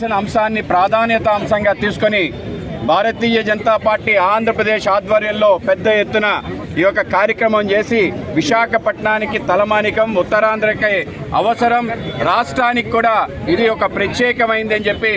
ఇచ్చిన అంశాన్ని ప్రాధాన్యత అంశంగా తీసుకొని భారతీయ జనతా పార్టీ ఆంధ్రప్రదేశ్ ఆధ్వర్యంలో పెద్ద ఎత్తున ఈ యొక్క కార్యక్రమం చేసి విశాఖపట్నానికి తలమానికం ఉత్తరాంధ్రకి అవసరం రాష్ట్రానికి కూడా ఇది ఒక ప్రత్యేకమైందని చెప్పి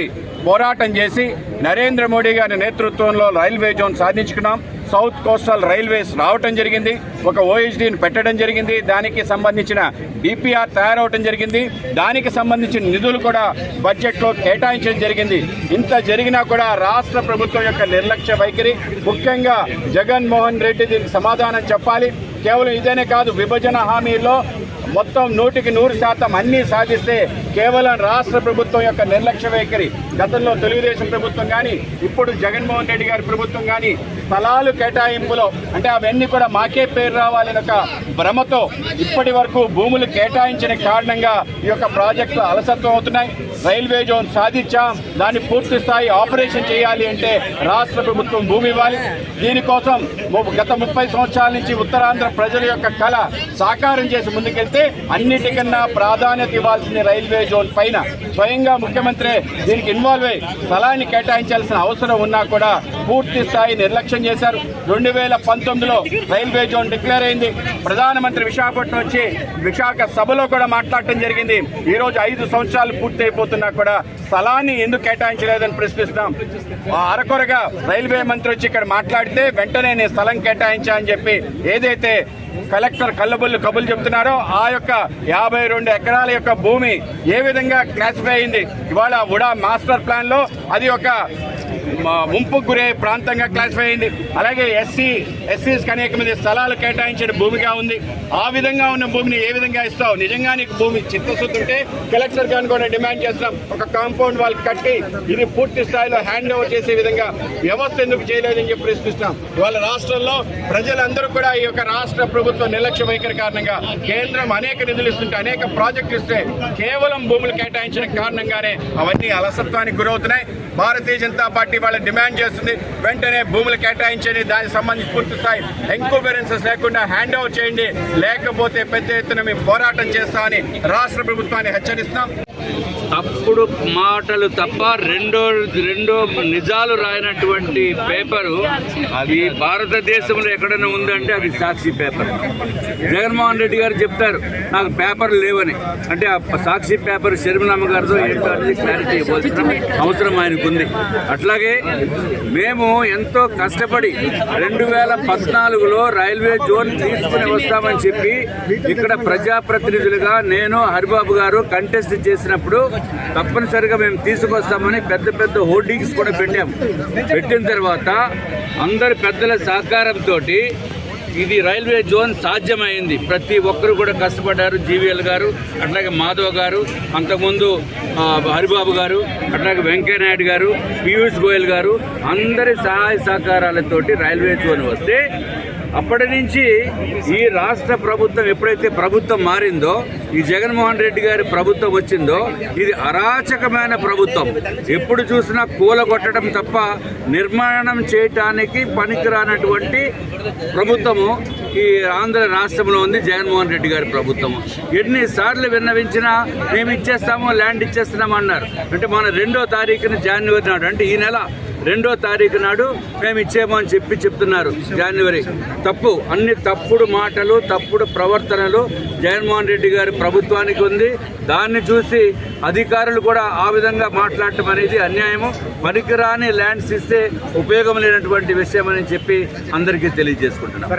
పోరాటం చేసి నరేంద్ర మోడీ గారి నేతృత్వంలో రైల్వే జోన్ సాధించుకున్నాం. సౌత్ కోస్టల్ రైల్వేస్ రావటం జరిగింది. ఒక ఓఎస్డీని పెట్టడం జరిగింది. దానికి సంబంధించిన డిపిఆర్ తయారవటం జరిగింది. దానికి సంబంధించిన నిధులు కూడా బడ్జెట్లో కేటాయించడం జరిగింది. ఇంత జరిగినా కూడా రాష్ట్ర ప్రభుత్వం యొక్క నిర్లక్ష్య వైఖరి ముఖ్యంగా జగన్మోహన్ రెడ్డి దీనికి సమాధానం చెప్పాలి. కేవలం ఇదేనే కాదు విభజన హామీల్లో మొత్తం నూటికి నూరు శాతం అన్నీ సాధిస్తే కేవలం రాష్ట్ర ప్రభుత్వం యొక్క నిర్లక్ష్య వైఖరి గతంలో తెలుగుదేశం ప్రభుత్వం కానీ ఇప్పుడు జగన్మోహన్ రెడ్డి గారి ప్రభుత్వం కానీ స్థలాలు కేటాయింపులో అంటే అవన్నీ కూడా మాకే పేరు రావాలని ఒక భ్రమతో ఇప్పటి వరకు భూములు కేటాయించిన కారణంగా ఈ యొక్క ప్రాజెక్టులు అలసత్వం అవుతున్నాయి. రైల్వే జోన్ సాధించాం. దాన్ని పూర్తి స్థాయి ఆపరేషన్ చేయాలి అంటే రాష్ట్ర ప్రభుత్వం భూమి ఇవ్వాలి. దీనికోసం గత ముప్పై సంవత్సరాల నుంచి ఉత్తరాంధ్ర ప్రజల యొక్క కళ సాకారం చేసి ముందుకెళ్తే అయితే అన్నిటికన్నా ప్రాధాన్యత ఇవ్వాల్సింది రైల్వే జోన్ పైన. స్వయంగా ముఖ్యమంత్రి దీనికి ఇన్వాల్వ్ అయ్యి స్థలాన్ని కేటాయించాల్సిన అవసరం ఉన్నా కూడా పూర్తి స్థాయి నిర్లక్ష్యం చేశారు. రెండు వేల పంతొమ్మిదిలో రైల్వే జోన్ డిక్లేర్ అయింది. ప్రధానమంత్రి విశాఖపట్నం వచ్చి విశాఖ సభలో కూడా మాట్లాడటం జరిగింది. ఈ రోజు ఐదు సంవత్సరాలు పూర్తి అయిపోతున్నా కూడా స్థలాన్ని ఎందుకు కేటాయించలేదని ప్రశ్నిస్తున్నాం. అరకొరగా రైల్వే మంత్రి వచ్చి ఇక్కడ మాట్లాడితే వెంటనే నేను స్థలం కేటాయించా అని చెప్పి ఏదైతే కలెక్టర్ కళ్ళబుల్లు కబులు చెప్తున్నారో ఆ యొక్క యాభై రెండు ఎకరాల యొక్క భూమి ఏ విధంగా క్లాసిఫై అయింది? ఇవాళ ఉడా మాస్టర్ ప్లాన్లో అది ఒక ముంపుకు గురే ప్రాంతంగా క్లాసిఫై అయింది. అలాగే ఎస్సీ ఎస్సీస్ అనేక మంది స్థలాలు కేటాయించిన భూమిగా ఉంది. ఆ విధంగా ఉన్న భూమిని ఏ విధంగా ఇస్తావు? నిజంగా నీకు భూమి చిత్తశుద్ధి ఉంటే కలెక్టర్ గారిని కూడా డిమాండ్ చేస్తున్నాం. ఒక కాంపౌండ్ వాల్ కట్టి ఇది పూర్తి స్థాయిలో హ్యాండ్ ఓవర్ చేసే విధంగా వ్యవస్థ ఎందుకు చేయలేదని చెప్పి ప్రశ్నిస్తున్నాం. ఇవాళ రాష్ట్రంలో ప్రజలందరూ కూడా ఈ యొక్క రాష్ట్ర ప్రభుత్వ నిర్లక్ష్య వైఖరి కారణంగా కేంద్రం అనేక నిధులు ఇస్తుంటే అనేక ప్రాజెక్టులు ఇస్తే కేవలం భూములు కేటాయించిన కారణంగానే అవన్నీ అలసత్వానికి గురవుతున్నాయి. భారతీయ జనతా పార్టీ వాళ్ళ డిమాండ్ చేస్తుంది. వెంటనే భూములు కేటాయించండి. దానికి సంబంధించి పూర్తి స్థాయి ఎంక్వైరెన్సెస్ లేకుండా హ్యాండ్ ఓవర్ చేయండి. లేకపోతే పెద్ద ఎత్తున మేము పోరాటం చేస్తామని రాష్ట్ర ప్రభుత్వాన్ని హెచ్చరిస్తున్నాం. తప్పుడు మాటలు తప్ప రెండో రెండో నిజాలు రాయనటువంటి పేపరు అది భారతదేశంలో ఎక్కడైనా ఉందంటే అది సాక్షి పేపర్. జగన్మోహన్ రెడ్డి గారు చెప్తారు నాకు పేపర్ లేవని. అంటే ఆ సాక్షి పేపర్ శర్మనామ గారితో ఏంటో అనేది క్లారిటీ ఇవ్వాల్సిన అవసరం ఆయనకు ఉంది అట్లాగే మేము ఎంతో కష్టపడి రెండు వేల పద్నాలుగులో రైల్వే జోన్ తీసుకుని వస్తామని చెప్పి ఇక్కడ ప్రజాప్రతినిధులుగా నేను హరిబాబు గారు కంటెస్ట్ చేసినప్పుడు తప్పనిసరిగా మేము తీసుకొస్తామని పెద్ద పెద్ద హోర్డింగ్స్ కూడా పెట్టాము పెట్టిన తర్వాత అందరి పెద్దల సహకారంతో ఇది రైల్వే జోన్ సాధ్యమైంది. ప్రతి ఒక్కరు కూడా కష్టపడ్డారు జీవీఎల్ గారు అట్లాగే మాధవ్ గారు అంతకుముందు హరిబాబు గారు అట్లాగే వెంకయ్యనాయుడు గారు పీయూష్ గోయల్ గారు అందరి సహాయ సహకారాలతోటి రైల్వే జోన్ వస్తే అప్పటి నుంచి ఈ రాష్ట్ర ప్రభుత్వం ఎప్పుడైతే ప్రభుత్వం మారిందో ఈ జగన్మోహన్ రెడ్డి గారి ప్రభుత్వం వచ్చిందో ఇది అరాచకమైన ప్రభుత్వం. ఎప్పుడు చూసినా కూలగొట్టడం తప్ప నిర్మాణం చేయటానికి పనికిరానటువంటి ప్రభుత్వము ఈ ఆంధ్ర రాష్ట్రంలో ఉంది జగన్మోహన్ రెడ్డి గారి ప్రభుత్వము. ఎన్నిసార్లు విన్నవించినా మేము ఇచ్చేస్తాము ల్యాండ్ ఇచ్చేస్తున్నాము అన్నారు అంటే మన రెండో తారీఖున జనవరి నాడు అంటే ఈ నెల రెండో తారీఖు నాడు మేము ఇచ్చేమో అని చెప్పి చెప్తున్నారు జనవరి తప్పు అన్ని తప్పుడు మాటలు తప్పుడు ప్రవర్తనలు జగన్మోహన్ రెడ్డి గారి ప్రభుత్వానికి ఉంది. దాన్ని చూసి అధికారులు కూడా ఆ విధంగా మాట్లాడటం అనేది అన్యాయము. పనికిరాని ల్యాండ్స్ ఇస్తే ఉపయోగం లేనటువంటి విషయం అని చెప్పి అందరికీ తెలియజేసుకుంటున్నాం.